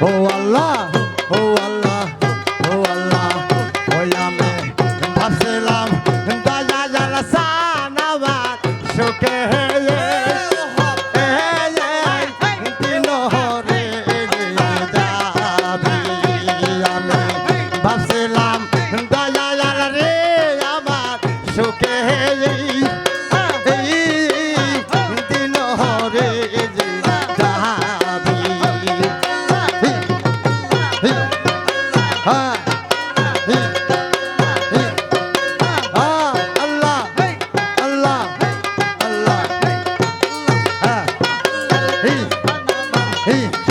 ও আল্লাহ ও 可以